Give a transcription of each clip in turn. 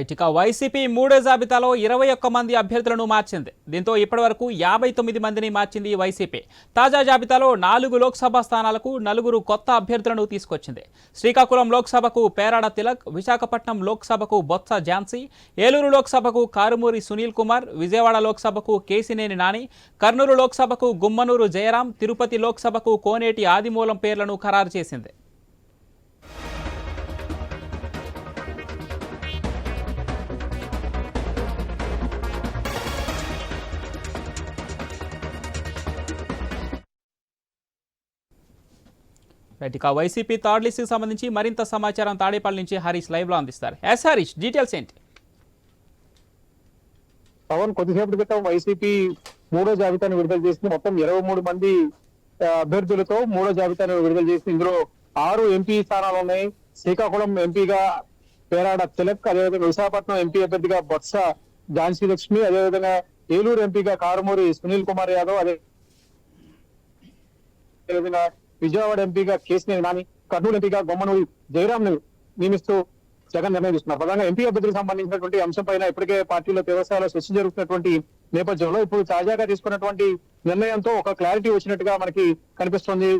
Right. ఇక YCP మూడో జాబితాలో ఇరవై ఒక్క మంది అభ్యర్థులను మార్చింది. దీంతో ఇప్పటివరకు యాభై తొమ్మిది మందిని మార్చింది వైసీపీ. తాజా జాబితాలో నాలుగు లోక్సభ స్థానాలకు నలుగురు కొత్త అభ్యర్థులను తీసుకొచ్చింది. శ్రీకాకుళం లోక్సభకు పేరాడ తిలక్ విశాఖపట్నం లోక్సభకు బొత్స ఝాన్సీ ఏలూరు లోక్సభకు కారుమూరి సునీల్ కుమార్ విజయవాడ లోక్సభకు కేసినేని నాని కర్నూలు లోక్సభకు గుమ్మనూరు జయరాం తిరుపతి లోక్సభకు కోనేటి ఆదిమూలం పేర్లను ఖరారు చేసింది. రైట్ ఇక వైసీపీ థర్డ్ లిస్ట్కి సంబంధించి మరింత సమాచారం తాడేపల్లి నుంచి హరీష్ లైవ్లో అందిస్తారు. ఎస్ హరీష్ డీటెయిల్స్ ఏంటి? పవన్ కొద్దిసేపటి క్రితం వైసీపీ మూడో జాబితాను విడుదల చేసింది. మొత్తం ఇరవై మూడు మంది అభ్యర్థులతో మూడో జాబితాను విడుదల చేసింది. ఇందులో ఆరు ఎంపీ స్థానాలు ఉన్నాయి. శ్రీకాకుళం ఎంపీగా పేరాడ తిలక్ అదేవిధంగా విశాఖపట్నం ఎంపీ అభ్యర్థిగా బొత్స ఝాన్సీ లక్ష్మి అదేవిధంగా ఏలూరు ఎంపీగా కారుమూరి సునీల్ కుమార్ యాదవ్ అదే విజయవాడ ఎంపీగా కేసీఆర్ నాని కర్నూలు ఎంపీగా గొమ్మనూరి జయరాం నియమిస్తూ జగన్ నిర్ణయం తీసుకున్నారు. ప్రధానంగా ఎంపీ అభ్యర్థులకు సంబంధించినటువంటి అంశం పైన ఇప్పటికే పార్టీలో వ్యవసాయాల చర్చ జరుగుతున్నటువంటి నేపథ్యంలో ఇప్పుడు తాజాగా తీసుకున్నటువంటి నిర్ణయంతో ఒక క్లారిటీ వచ్చినట్టుగా మనకి కనిపిస్తుంది.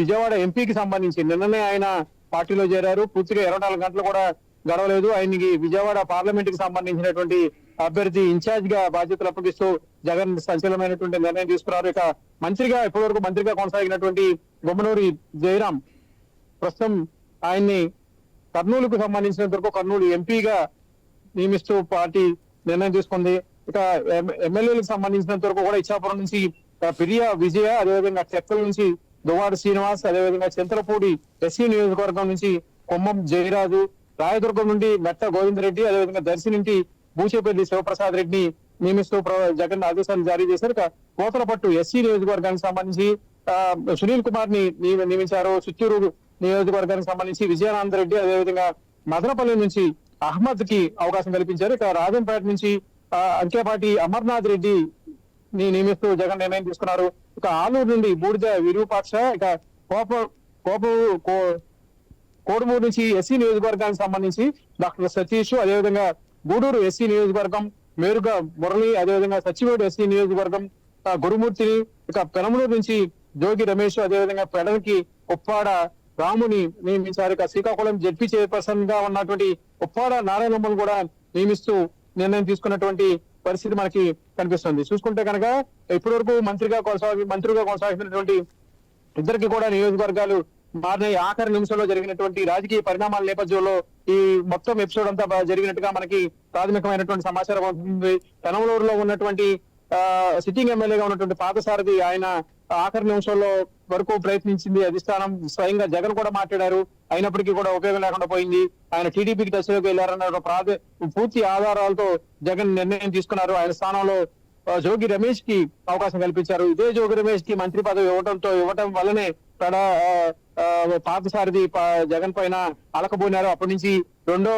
విజయవాడ ఎంపీకి సంబంధించి నిన్ననే ఆయన పార్టీలో చేరారు. పూర్తిగా ఇరవై నాలుగు గంటలు కూడా గడవలేదు. ఆయనకి విజయవాడ పార్లమెంట్కి సంబంధించినటువంటి అభ్యర్థి ఇన్ఛార్జ్గా బాధ్యతలు అప్పగిస్తూ జగన్ సంచలనమైనటువంటి నిర్ణయం తీసుకున్నారు. ఇక మంత్రిగా ఇప్పటివరకు మంత్రిగా కొనసాగినటువంటి గుమ్మనూరి జయరాం ప్రస్తుతం ఆయన్ని కర్నూలుకు సంబంధించినంత వరకు కర్నూలు ఎంపీగా నియమిస్తూ పార్టీ నిర్ణయం తీసుకుంది. ఇక ఎమ్మెల్యేలకు సంబంధించినంత వరకు కూడా ఇచ్చాపురం నుంచి ఆ, పిరియా విజయ అదేవిధంగా చెక్కల నుంచి దువాడు శ్రీనివాస్ అదేవిధంగా చింతలపూడి ఎస్సీ నియోజకవర్గం నుంచి కొమ్మం జయరాజు రాయదుర్గం నుండి మెట్ట గోవిందరెడ్డి అదేవిధంగా దర్శి నుండి బూచేపల్లి శివప్రసాద్ రెడ్డిని నియమిస్తూ జగన్ ఆదేశాలు జారీ చేశారు. ఇక కోతలపట్టు ఎస్సీ నియోజకవర్గానికి సంబంధించి సునీల్ కుమార్ని నియమించారు. చిత్తూరు నియోజకవర్గానికి సంబంధించి విజయానంద రెడ్డి అదేవిధంగా మదనపల్లి నుంచి అహ్మద్కి అవకాశం కల్పించారు. ఇక రాజంపేట నుంచి అంకేపాటి అమర్నాథ్ రెడ్డి ని నియమిస్తూ జగన్ నిర్ణయం తీసుకున్నారు. ఇక ఆలూరు నుండి బూడిద విరూపాక్ష ఇక కోప కోప కో- కోడుమూరు నుంచి ఎస్సీ నియోజకవర్గానికి సంబంధించి డాక్టర్ సతీష్ అదేవిధంగా గూడూరు ఎస్సీ నియోజకవర్గం మేరుగా మురళి అదేవిధంగా సచివేడు ఎస్సీ నియోజకవర్గం గురుమూర్తిని ఇక పెనమలూరు నుంచి జోగి రమేష్ అదేవిధంగా పెడలకి ఉప్పాడ రాముని నియమించారు. ఇక శ్రీకాకుళం జడ్పీ చైర్పర్సన్గా ఉన్నటువంటి ఉప్పాడ నారాయణమ్మను కూడా నియమిస్తూ నిర్ణయం తీసుకున్నటువంటి పరిస్థితి మనకి కనిపిస్తుంది. చూసుకుంటే కనుక ఇప్పటివరకు మంత్రిగా కొనసాగి మంత్రిగా కొనసాగుతున్నటువంటి ఇద్దరికి కూడా నియోజకవర్గాలు మారినాయి. ఆఖరి నిమిషంలో జరిగినటువంటి రాజకీయ పరిణామాల నేపథ్యంలో ఈ మొత్తం ఎపిసోడ్ అంతా జరిగినట్టుగా మనకి ప్రాథమికమైనటువంటి సమాచారం అవుతుంది పెనమలూరులో ఉన్నటువంటి ఆ, సిట్టింగ్ ఎమ్మెల్యేగా ఉన్నటువంటి పాతసారథి ఆయన ఆఖరి నిమిషంలో వరకు ప్రయత్నించింది అధిష్టానం స్వయంగా జగన్ కూడా మాట్లాడారు. అయినప్పటికీ కూడా ఉపయోగం లేకుండా పోయింది. ఆయన టీడీపీకి దశలోకి వెళ్ళారన్న ఒక పూర్తి ఆధారాలతో జగన్ నిర్ణయం తీసుకున్నారు. ఆయన స్థానంలో జోగి రమేష్కి అవకాశం కల్పించారు. ఇదే జోగి రమేష్కి మంత్రి పదవి ఇవ్వడంతో ఇవ్వటం వల్లనే తడ పాతసారిది జగన్ పైన అలకబోనారు అప్పటి నుంచి రెండో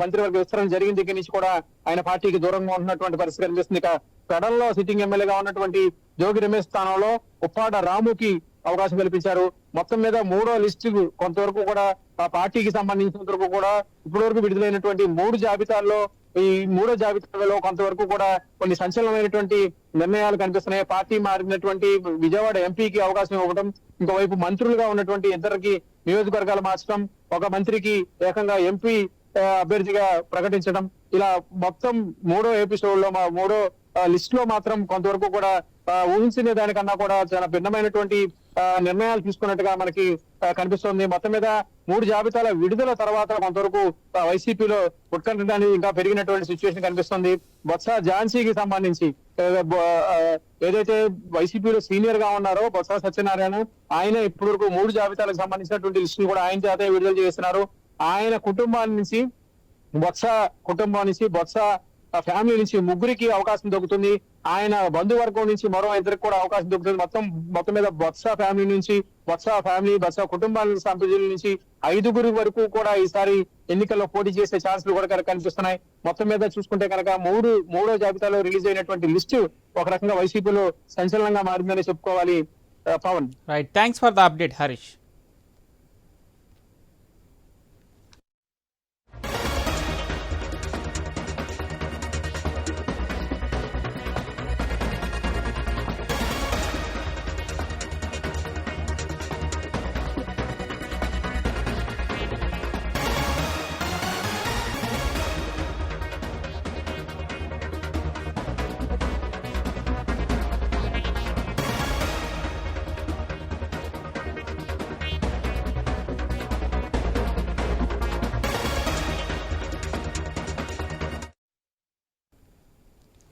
మంత్రివర్గ విస్తరణ జరిగిన దగ్గర నుంచి కూడా ఆయన పార్టీకి దూరంగా ఉంటున్నటువంటి పరిస్థితి కనిపిస్తుంది. ఇక పెడల్లో సిట్టింగ్ ఎమ్మెల్యేగా ఉన్నటువంటి జోగి రమేష్ స్థానంలో ఉప్పాడ రాముకి అవకాశం కల్పించారు. మొత్తం మీద మూడో లిస్టు కొంతవరకు కూడా ఆ పార్టీకి సంబంధించినంత వరకు కూడా ఇప్పటివరకు విడుదలైనటువంటి మూడు జాబితాల్లో ఈ మూడో జాబితాలో కొంతవరకు కూడా కొన్ని సంచలనమైనటువంటి నిర్ణయాలు కనిపిస్తున్నాయి. పార్టీ మారినటువంటి విజయవాడ ఎంపీకి అవకాశం ఇవ్వడం ఇంకోవైపు మంత్రులుగా ఉన్నటువంటి ఇద్దరికి నియోజకవర్గాలు మార్చడం ఒక మంత్రికి ఏకంగా ఎంపీ అభ్యర్థిగా ప్రకటించడం ఇలా మొత్తం మూడో ఎపిసోడ్లో మా మూడో లిస్ట్లో మాత్రం కొంతవరకు కూడా ఊహించిన దానికన్నా కూడా చాలా భిన్నమైనటువంటి నిర్ణయాలు తీసుకున్నట్టుగా మనకి కనిపిస్తోంది. మొత్తం మీద మూడు జాబితాల విడుదల తర్వాత కొంతవరకు వైసీపీలో ఉత్కంఠ అనేది ఇంకా పెరిగినటువంటి సిచ్యువేషన్ కనిపిస్తుంది. బొత్స ఝాన్సీకి సంబంధించి ఏదైతే వైసీపీలో సీనియర్గా ఉన్నారో బొత్స సత్యనారాయణ ఆయన ఇప్పటి వరకు మూడు జాబితాలకు సంబంధించినటువంటి లిస్ట్ కూడా ఆయన చేత విడుదల చేస్తున్నారు. ఆయన కుటుంబాన్ని నుంచి బొత్స కుటుంబం నుంచి బొత్స ఫ్యామిలీ నుంచి ముగ్గురికి అవకాశం దొరుకుతుంది ఆయన బంధువర్గం నుంచి మరో ఇద్దరికి కూడా అవకాశం దొరుకుతుంది. మొత్తం మొత్తం మీద బొత్స ఫ్యామిలీ నుంచి బొత్స ఫ్యామిలీ బొత్స కుటుంబాల సభ్యుల నుంచి ఐదుగురి వరకు కూడా ఈసారి ఎన్నికల్లో పోటీ చేసే ఛాన్సులు కూడా కనుక కనిపిస్తున్నాయి. మొత్తం మీద చూసుకుంటే కనుక మూడు మూడో జాబితాలో రిలీజ్ అయినటువంటి లిస్టు ఒక రకంగా వైసీపీలో సంచలనంగా మారిందని చెప్పుకోవాలి Pavan. Right thanks for the update Harish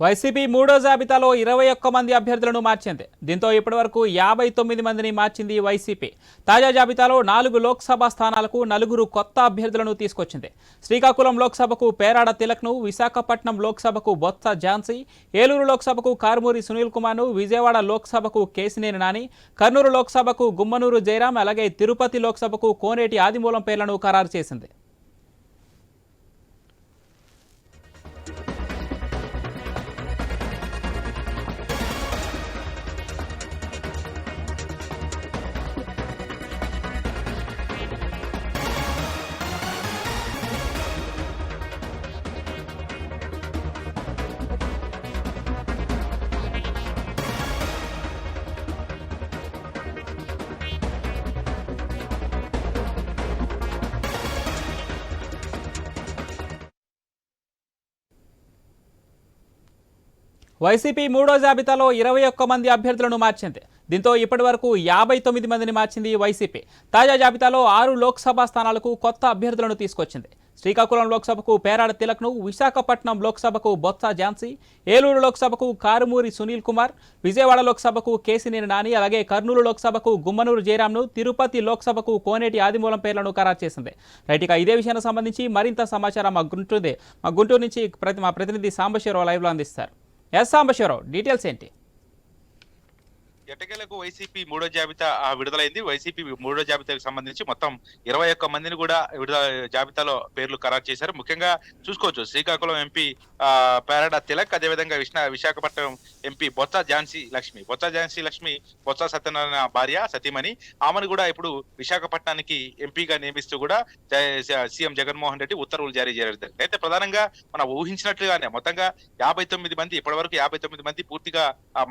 YCP మూడో జాబితాలో ఇరవై ఒక్క మంది అభ్యర్థులను మార్చింది. దీంతో ఇప్పటివరకు యాభై తొమ్మిది మందిని మార్చింది వైసీపీ. తాజా జాబితాలో నాలుగు లోక్సభ స్థానాలకు నలుగురు కొత్త అభ్యర్థులను తీసుకొచ్చింది. శ్రీకాకుళం లోక్సభకు పేరాడ తిలక్ను విశాఖపట్నం లోక్సభకు బొత్స ఝాన్సీ ఏలూరు లోక్సభకు కారుమూరి సునీల్ కుమార్ను విజయవాడ లోక్సభకు కేసినేని నాని కర్నూలు లోక్సభకు గుమ్మనూరు జయరాం అలాగే తిరుపతి లోక్సభకు కోనేటి ఆదిమూలం పేర్లను ఖరారు చేసింది. వైసీపీ మూడో జాబితాలో ఇరవై ఒక్క మంది అభ్యర్థులను మార్చింది. దీంతో ఇప్పటివరకు యాభై తొమ్మిది మందిని మార్చింది వైసీపీ. తాజా జాబితాలో ఆరు లోక్సభ స్థానాలకు కొత్త అభ్యర్థులను తీసుకొచ్చింది. శ్రీకాకుళం లోక్సభకు పేరాడ తిలక్ను విశాఖపట్నం లోక్సభకు బొత్స ఝాన్సీ ఏలూరు లోక్సభకు కారుమూరి సునీల్ కుమార్ విజయవాడ లోక్సభకు కేసినేని నాని అలాగే కర్నూలు లోక్సభకు గుమ్మనూరు జయరామ్ను తిరుపతి లోక్సభకు కోనేటి ఆదిమూలం పేర్లను ఖరారు చేసింది. రైట్ ఇక ఇదే విషయానికి సంబంధించి మరింత సమాచారం మా గుంటూరు మా గుంటూరు నుంచి ప్రతి మా ప్రతినిధి సాంబశివరావు లైవ్లో అందిస్తారు. ఎస్ సాంబశివరావు డీటెయిల్స్ ఏంటి? ఎట్టకేలకు వైసీపీ మూడో జాబితా ఆ, విడుదలైంది. వైసీపీ మూడో జాబితాకు సంబంధించి మొత్తం ఇరవై ఒక్క మందిని కూడా విడుదల జాబితాలో పేర్లు ఖరారు చేశారు. ముఖ్యంగా చూసుకోవచ్చు శ్రీకాకుళం ఎంపీ ఆ, పేరడ తిలక్ అదేవిధంగా విష్ణ విశాఖపట్నం ఎంపీ బొత్స ఝాన్సీ లక్ష్మి. బొత్స ఝాన్సీ లక్ష్మి బొత్స సత్యనారాయణ భార్య సతీమణి. ఆమెను కూడా ఇప్పుడు విశాఖపట్నానికి ఎంపీగా నియమిస్తూ కూడా సీఎం జగన్మోహన్ రెడ్డి ఉత్తర్వులు జారీ చేయడం. అయితే ప్రధానంగా మనం ఊహించినట్లుగానే మొత్తంగా యాభై తొమ్మిది మంది ఇప్పటి వరకు యాభై తొమ్మిది మంది పూర్తిగా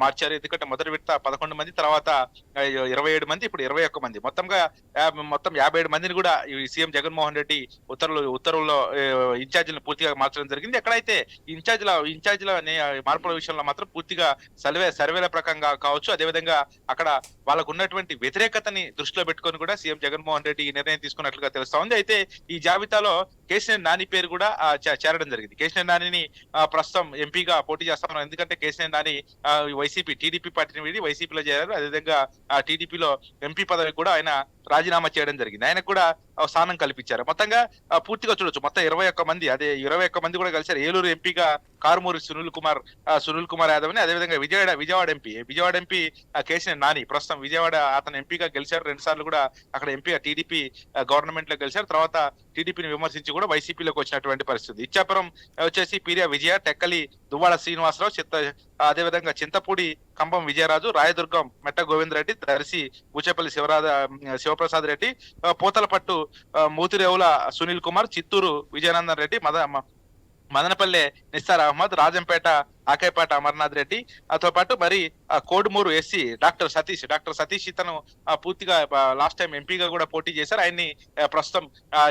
మార్చారు. ఎందుకంటే మొదటి విడత పదకొండు మంది తర్వాత ఇరవై ఏడు మంది ఇప్పుడు ఇరవై ఒక్క మంది. మొత్తంగా మొత్తం యాభై ఏడు మందిని కూడా సీఎం జగన్మోహన్ రెడ్డి ఉత్తర్వులు ఉత్తర్వుల్లో ఇన్ఛార్జీలను పూర్తిగా మార్చడం జరిగింది. ఎక్కడైతే ఇన్ఛార్జీల ఇన్ఛార్జీల మార్పుల విషయంలో మాత్రం పూర్తిగా సర్వే సర్వేల ప్రకంగా కావచ్చు. అదేవిధంగా అక్కడ వాళ్ళకు ఉన్నటువంటి వ్యతిరేకతని దృష్టిలో పెట్టుకొని కూడా సీఎం జగన్మోహన్ రెడ్డి ఈ నిర్ణయం తీసుకున్నట్లుగా తెలుస్తా ఉంది. అయితే ఈ జాబితాలో కేసీఆర్ నాని పేరు కూడా చేరడం జరిగింది. కేసీఆర్ నానిని ప్రస్తుతం ఎంపీగా పోటీ చేస్తా ఉన్నారు ఎందుకంటే కేసీఆర్ నాని వైసీపీ టీడీపీ పార్టీని వీడి పార్టీలో చేరారు అదేవిధంగా ఆ టీడీపీలో ఎంపీ పదవి కూడా ఆయన రాజీనామా చేయడం జరిగింది. ఆయనకు కూడా స్థానం కల్పించారు. మొత్తంగా పూర్తిగా చూడొచ్చు. మొత్తం ఇరవై ఒక్క మంది అదే ఇరవై ఒక్క మంది కూడా కలిసారు ఏలూరు ఎంపీగా కారుమూరి సునీల్ కుమార్ సునీల్ కుమార్ యాదవ్ అని అదేవిధంగా విజయవాడ విజయవాడ ఎంపీ విజయవాడ ఎంపీ ఆ, కేసీఆర్ నాని ప్రస్తుతం విజయవాడ అతను ఎంపీగా గెలిచారు. రెండు సార్లు కూడా అక్కడ ఎంపీగా టీడీపీ గవర్నమెంట్లో గెలిచారు. తర్వాత టీడీపీని విమర్శించి కూడా వైసీపీలోకి వచ్చినటువంటి పరిస్థితి. ఇచ్చాపురం వచ్చేసి పీరియా విజయ టెక్కలి దువ్వాడ శ్రీనివాసరావు చిత్త అదేవిధంగా చింతపూడి కంబం విజయరాజు రాయదుర్గం మెట్ట గోవిందరెడ్డి దర్శి బుచేపల్లి శివరాజ శివప్రసాద్ రెడ్డి పోతలపట్టు పూతలపట్టు మూతిరేవుల సునీల్ కుమార్ చిత్తూరు విజయనందన్ రెడ్డి మద మదనపల్లె నిస్సార్ అహ్మద్ రాజంపేట ఆకేపేట అమర్నాథ్ రెడ్డి. అతో పాటు మరి ఆ, Kodumur SC doctor Satish. Doctor Satish ఇతను ఆ, పూర్తిగా లాస్ట్ టైం ఎంపీగా కూడా పోటీ చేశారు. ఆయన్ని ప్రస్తుతం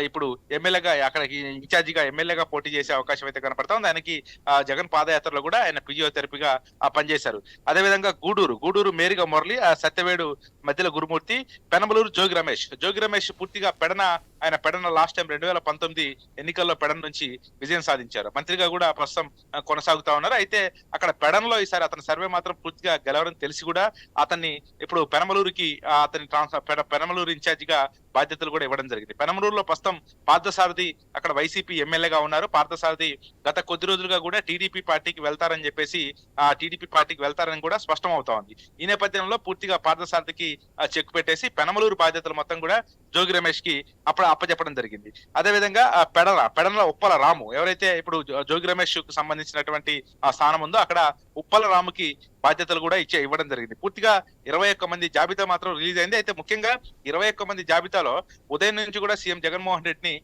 ఇప్పుడు ఎమ్మెల్యేగా అక్కడికి ఇన్ఛార్జిగా ఎమ్మెల్యేగా పోటీ చేసే అవకాశం అయితే కనపడతా ఉంది. ఆయనకి ఆ, జగన్ పాదయాత్రలో కూడా ఆయన ఫిజియోథెరపీగా పనిచేశారు. అదేవిధంగా గూడూరు గూడూరు మేరిగా మురళి ఆ, సత్యవేడు మధ్యలో గురుమూర్తి పెనమలూరు జోగి రమేష్. జోగి రమేష్ పూర్తిగా పెడన ఆయన పెడన లాస్ట్ టైం రెండు వేల పంతొమ్మిది ఎన్నికల్లో పెడన నుంచి విజయం సాధించారు. మంత్రిగా కూడా ప్రస్తుతం కొనసాగుతా ఉన్నారు. అయితే అక్కడ పెడన్లో ఈసారి అతని సర్వే మాత్రం పూర్తిగా గెలవడం తెలిసి కూడా అతన్ని ఇప్పుడు పెనమలూరుకి అతని ట్రాన్స్ఫర్ పెన- పెనమలూరు ఇన్ఛార్జిగా బాధ్యతలు కూడా ఇవ్వడం జరిగింది. పెనమలూరులో ప్రస్తుతం పార్థసారథి అక్కడ వైసీపీ ఎమ్మెల్యేగా ఉన్నారు. పార్థసారథి గత కొద్ది రోజులుగా కూడా టీడీపీ పార్టీకి వెళ్తారని చెప్పేసి ఆ టీడీపీ పార్టీకి వెళ్తారని కూడా స్పష్టం అవుతా ఉంది. ఈ నేపథ్యంలో పూర్తిగా పార్థసారథికి చెక్ పెట్టేసి పెనమలూరు బాధ్యతలు మొత్తం కూడా జోగి రమేష్కి అప్పుడు అప్పచెప్పడం జరిగింది. అదే విధంగా పెడల పెడల ఉప్పల రాము ఎవరైతే ఇప్పుడు జో- జోగి రమేష్కు సంబంధించినటువంటి ఆ స్థానం ఉందో అక్కడ ఉప్పల రాముకి బాధ్యతలు కూడా ఇచ్చే ఇవ్వడం జరిగింది. పూర్తిగా ఇరవై ఒక్క మంది జాబితా మాత్రం రిలీజ్ అయింది. అయితే ముఖ్యంగా ఇరవై ఒక్క మంది జాబితాలో ఉదయం నుంచి కూడా సీఎం జగన్మోహన్ రెడ్డిని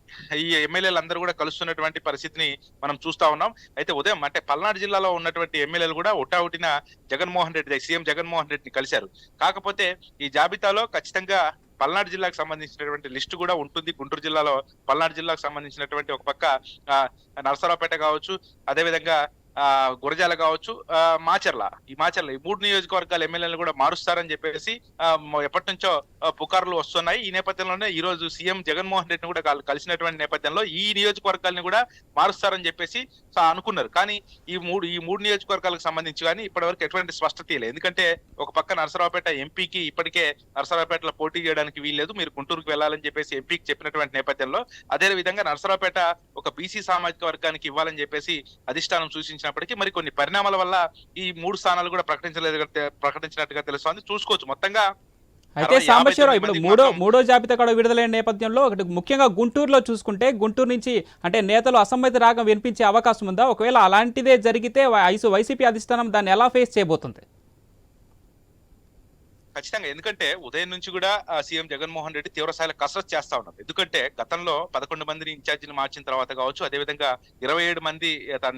ఈ ఎమ్మెల్యేలు అందరూ కూడా కలుస్తున్నటువంటి పరిస్థితిని మనం చూస్తా ఉన్నాం. అయితే ఉదయం అంటే పల్నాడు జిల్లాలో ఉన్నటువంటి ఎమ్మెల్యేలు కూడా ఉటావుటిన జగన్మోహన్ రెడ్డి సీఎం జగన్మోహన్ రెడ్డిని కలిశారు. కాకపోతే ఈ జాబితాలో ఖచ్చితంగా పల్నాడు జిల్లాకు సంబంధించినటువంటి లిస్టు కూడా ఉంటుంది. గుంటూరు జిల్లాలో పల్నాడు జిల్లాకు సంబంధించినటువంటి ఒక పక్క ఆ, నరసరావుపేట కావచ్చు. అదేవిధంగా గురజాల కావచ్చు మాచర్ల. ఈ మాచర్ల ఈ మూడు నియోజకవర్గాల ఎమ్మెల్యేలు కూడా మారుస్తారని చెప్పేసి ఎప్పటి నుంచో పుకార్లు వస్తున్నాయి. ఈ నేపథ్యంలోనే ఈ రోజు సీఎం జగన్మోహన్ రెడ్డిని కూడా కలిసినటువంటి నేపథ్యంలో ఈ నియోజకవర్గాల్ని కూడా మారుస్తారని చెప్పేసి అనుకున్నారు. కానీ ఈ మూడు ఈ మూడు నియోజకవర్గాలకు సంబంధించి కానీ ఇప్పటివరకు ఎటువంటి స్పష్టత లేదు. ఎందుకంటే ఒక పక్క నరసరావుపేట ఎంపీకి ఇప్పటికే నరసరావుపేటలో పోటీ చేయడానికి వీల్లేదు. మీరు గుంటూరుకు వెళ్ళాలని చెప్పేసి ఎంపీకి చెప్పినటువంటి నేపథ్యంలో అదే విధంగా నరసరావుపేట ఒక బీసీ సామాజిక వర్గానికి ఇవ్వాలని చెప్పేసి అధిష్టానం సూచించినప్పటికీ మరి కొన్ని పరిణామాల వల్ల ఈ మూడు స్థానాలు కూడా ప్రకటించలేదు ప్రకటించినట్టుగా తెలుస్తోంది. చూసుకోవచ్చు. మొత్తంగా అయితే సాంబశివరావు ఇప్పుడు మూడో మూడో జాబితా కూడా విడుదలైన నేపథ్యంలో ఒకటి ముఖ్యంగా గుంటూరులో చూసుకుంటే గుంటూరు నుంచి అంటే నేతలు అసమ్మతి రాగం వినిపించే అవకాశం ఉందా? ఒకవేళ అలాంటిదే జరిగితే ఐసు వైసీపీ అధిష్టానం దాన్ని ఎలా ఫేస్ చేయబోతుంది? ఖచ్చితంగా. ఎందుకంటే ఉదయం నుంచి కూడా సీఎం జగన్మోహన్ రెడ్డి తీవ్రస్థాయిలో కసరత్ చేస్తా ఉన్నారు. ఎందుకంటే గతంలో పదకొండు మందిని ఇన్ఛార్జిని మార్చిన తర్వాత కావచ్చు అదేవిధంగా ఇరవై ఏడు మంది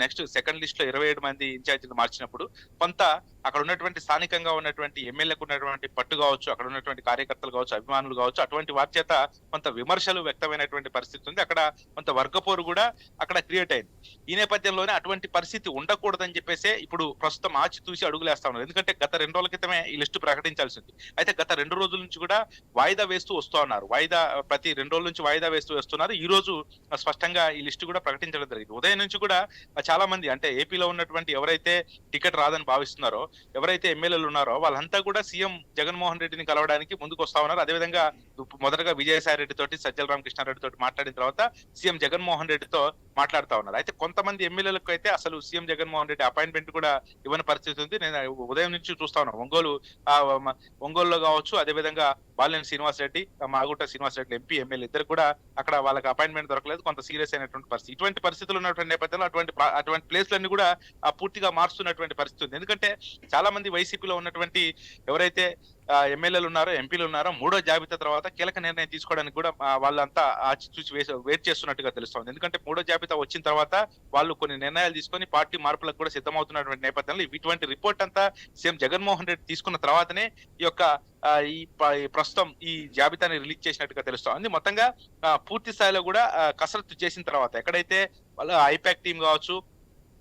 నెక్స్ట్ సెకండ్ లిస్ట్లో ఇరవై ఏడు మంది ఇన్ఛార్జిని మార్చినప్పుడు కొంత అక్కడ ఉన్నటువంటి స్థానికంగా ఉన్నటువంటి ఎమ్మెల్యేకు ఉన్నటువంటి పట్టు కావచ్చు అక్కడ ఉన్నటువంటి కార్యకర్తలు కావచ్చు అభిమానులు కావచ్చు అటువంటి వారి చేత కొంత విమర్శలు వ్యక్తమైనటువంటి పరిస్థితి ఉంది. అక్కడ కొంత వర్గపోరు కూడా అక్కడ క్రియేట్ అయింది. ఈ నేపథ్యంలోనే అటువంటి పరిస్థితి ఉండకూడదని చెప్పేసి ఇప్పుడు ప్రస్తుతం ఆచి చూసి అడుగులేస్తా ఉన్నారు. ఎందుకంటే గత రెండు రోజుల క్రితమే ఈ లిస్టు ప్రకటించాల్సి ఉంది. అయితే గత రెండు రోజుల నుంచి కూడా వాయిదా వేస్తూ వస్తూ ఉన్నారు. వాయిదా ప్రతి రెండు రోజుల నుంచి వాయిదా వేస్తూ వస్తున్నారు. ఈ రోజు స్పష్టంగా ఈ లిస్టు కూడా ప్రకటించడం జరిగింది. ఉదయం నుంచి కూడా చాలా మంది అంటే ఏపీలో ఉన్నటువంటి ఎవరైతే టికెట్ రాదని భావిస్తున్నారో ఎవరైతే ఎమ్మెల్యేలు ఉన్నారో వాళ్ళంతా కూడా సీఎం జగన్మోహన్ రెడ్డిని కలవడానికి ముందుకు వస్తా ఉన్నారు. అదేవిధంగా మొదటగా విజయసాయి రెడ్డి తోటి సజ్జల రామకృష్ణారెడ్డి తోటి మాట్లాడిన తర్వాత సీఎం జగన్మోహన్ రెడ్డితో మాట్లాడుతా ఉన్నారు. అయితే కొంతమంది ఎమ్మెల్యేలకు అయితే అసలు సీఎం జగన్మోహన్ రెడ్డి అపాయింట్మెంట్ కూడా ఇవ్వని పరిస్థితి ఉంది. నేను ఉదయం నుంచి చూస్తా ఉన్నాను ఒంగోలు ఒంగోలులో కావచ్చు అదేవిధంగా బాలినేని శ్రీనివాస్ రెడ్డి ఆ, మాగుంట శ్రీనివాస్ రెడ్డి ఎంపీ ఎమ్మెల్యే ఇద్దరు కూడా అక్కడ వాళ్ళకి అపాయింట్మెంట్ దొరకలేదు. కొంత సీరియస్ అయినటువంటి పరిస్థితి. ఇటువంటి పరిస్థితులు ఉన్నటువంటి నేపథ్యంలో అటువంటి అటువంటి ప్లేస్లన్నీ కూడా పూర్తిగా మారుస్తున్నటువంటి పరిస్థితి ఉంది. ఎందుకంటే చాలా మంది వైసీపీలో ఉన్నటువంటి ఎవరైతే ఎమ్మెల్యేలు ఉన్నారో ఎంపీలు ఉన్నారో మూడో జాబితా తర్వాత కీలక నిర్ణయం తీసుకోవడానికి కూడా వాళ్ళంతా ఆచి చూసి వేసి- వెయిట్ చేస్తున్నట్టుగా తెలుస్తోంది. ఎందుకంటే మూడో జాబితా వచ్చిన తర్వాత వాళ్ళు కొన్ని నిర్ణయాలు తీసుకొని పార్టీ మార్పులకు కూడా సిద్ధమవుతున్నటువంటి నేపథ్యంలో ఇటువంటి రిపోర్ట్ అంతా సీఎం జగన్మోహన్ రెడ్డి తీసుకున్న తర్వాతనే ఈ యొక్క ఈ ప్రస్తుతం ఈ జాబితాని రిలీజ్ చేసినట్టుగా తెలుస్తోంది. మొత్తంగా పూర్తి స్థాయిలో కూడా కసరత్తు చేసిన తర్వాత ఎక్కడైతే వాళ్ళ ఐపాక్ టీం కావచ్చు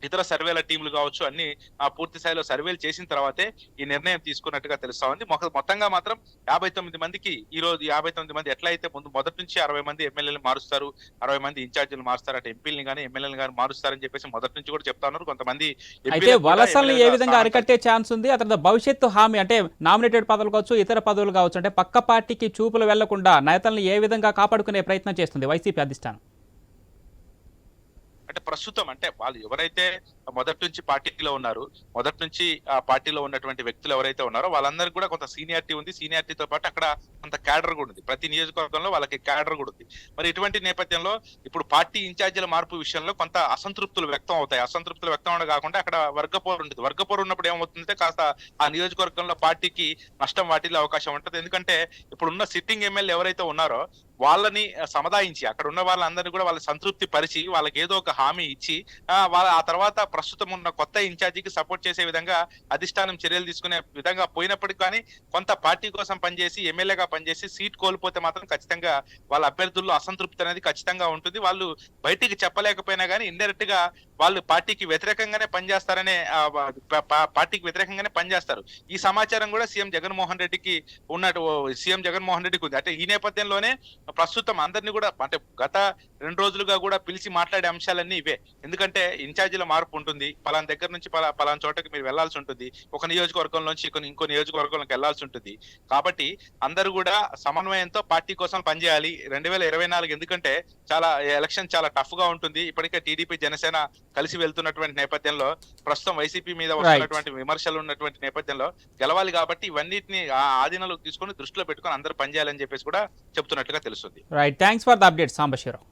ఇతర సర్వేల టీంలు కావచ్చు అన్ని ఆ పూర్తి స్థాయిలో సర్వేలు చేసిన తర్వాతే ఈ నిర్ణయం తీసుకున్నట్టుగా తెలుస్తా ఉంది. మొత్తంగా మాత్రం యాభై తొమ్మిది మందికి ఈ రోజు యాభై తొమ్మిది మంది ఎట్లయితే ముందు మొదటి నుంచి అరవై మంది ఎమ్మెల్యేలు మారుస్తారు అరవై మంది ఇన్ఛార్జీలు మారుస్తారు అంటే ఎంపీలని కానీ ఎమ్మెల్యేలు కానీ మారుస్తారని చెప్పేసి మొదటి నుంచి కూడా చెప్తా ఉన్నారు. కొంతమంది అయితే వలసల్ని ఏ విధంగా అరికట్టే ఛాన్స్ ఉంది? ఆ తర్వాత భవిష్యత్తు హామీ అంటే నామినేటెడ్ పదవులు కావచ్చు ఇతర పదవులు కావచ్చు అంటే పక్క పార్టీకి చూపులు వెళ్ళకుండా నేతల్ని ఏ విధంగా కాపాడుకునే ప్రయత్నం చేస్తుంది వైసీపీ అధిష్టానం? అంటే ప్రస్తుతం అంటే వాళ్ళు ఎవరైతే మొదటి నుంచి పార్టీలో ఉన్నారు మొదటి నుంచి ఆ పార్టీలో ఉన్నటువంటి వ్యక్తులు ఎవరైతే ఉన్నారో వాళ్ళందరికీ కూడా కొంత సీనియారిటీ ఉంది. సీనియారిటీతో పాటు అక్కడ కొంత క్యాడర్ కూడా ఉంది. ప్రతి నియోజకవర్గంలో వాళ్ళకి క్యాడర్ కూడా ఉంది. మరి ఇటువంటి నేపథ్యంలో ఇప్పుడు పార్టీ ఇన్ఛార్జీల మార్పు విషయంలో కొంత అసంతృప్తులు వ్యక్తం అవుతాయి. అసంతృప్తులు వ్యక్తం అవడం కాకుండా అక్కడ వర్గపోరు ఉంటుంది. వర్గపోరు ఉన్నప్పుడు ఏమవుతుందంటే కాస్త ఆ నియోజకవర్గంలో పార్టీకి నష్టం వాటిల్లే అవకాశం ఉంటుంది. ఎందుకంటే ఇప్పుడున్న సిట్టింగ్ ఎమ్మెల్యే ఎవరైతే ఉన్నారో వాళ్ళని సముదాయించి అక్కడ ఉన్న వాళ్ళందరినీ కూడా వాళ్ళ సంతృప్తి పరిచి వాళ్ళకి ఏదో ఒక హామీ ఇచ్చి వాళ్ళ ఆ తర్వాత ప్రస్తుతం ఉన్న కొత్త ఇన్ఛార్జికి సపోర్ట్ చేసే విధంగా అధిష్టానం చర్యలు తీసుకునే విధంగా పోయినప్పటికీ కానీ కొంత పార్టీ కోసం పనిచేసి ఎమ్మెల్యేగా పనిచేసి సీట్ కోల్పోతే మాత్రం ఖచ్చితంగా వాళ్ళ అభ్యర్థుల్లో అసంతృప్తి అనేది ఖచ్చితంగా ఉంటుంది. వాళ్ళు బయటికి చెప్పలేకపోయినా కానీ ఇండైరెక్ట్గా వాళ్ళు పార్టీకి వ్యతిరేకంగానే పనిచేస్తారనే ప- పార్టీకి వ్యతిరేకంగానే పనిచేస్తారు. ఈ సమాచారం కూడా సీఎం జగన్మోహన్ రెడ్డికి ఉన్నట్టు సీఎం జగన్మోహన్ రెడ్డికి ఉంది. అంటే ఈ నేపథ్యంలోనే ప్రస్తుతం అందరినీ కూడా అంటే గత రెండు రోజులుగా కూడా పిలిచి మాట్లాడే అంశాలన్నీ ఇవే. ఎందుకంటే ఇన్ఛార్జీల మార్పు ఉంటుంది. పలానా దగ్గర నుంచి పలా పలానా చోటకి మీరు వెళ్ళాల్సి ఉంటుంది. ఒక నియోజకవర్గం నుంచి కొన్ని ఇంకో నియోజకవర్గంలోకి వెళ్ళాల్సి ఉంటుంది. కాబట్టి అందరూ కూడా సమన్వయంతో పార్టీ కోసం పనిచేయాలి. రెండు వేల ఇరవై నాలుగు ఎందుకంటే చాలా ఎలక్షన్ చాలా టఫ్గా ఉంటుంది. ఇప్పటికే టీడీపీ జనసేన కలిసి వెళ్తున్నటువంటి నేపథ్యంలో ప్రస్తుతం వైసీపీ మీద వస్తున్నటువంటి విమర్శలు ఉన్నటువంటి నేపథ్యంలో గెలవాలి కాబట్టి ఇవన్నిటిని ఆ ఆధీనంలోకి తీసుకొని దృష్టిలో పెట్టుకొని అందరూ పనిచేయాలని చెప్పేసి కూడా చెప్తున్నట్టుగా తెలుస్తుంది. Right thanks for the update Sambasivarao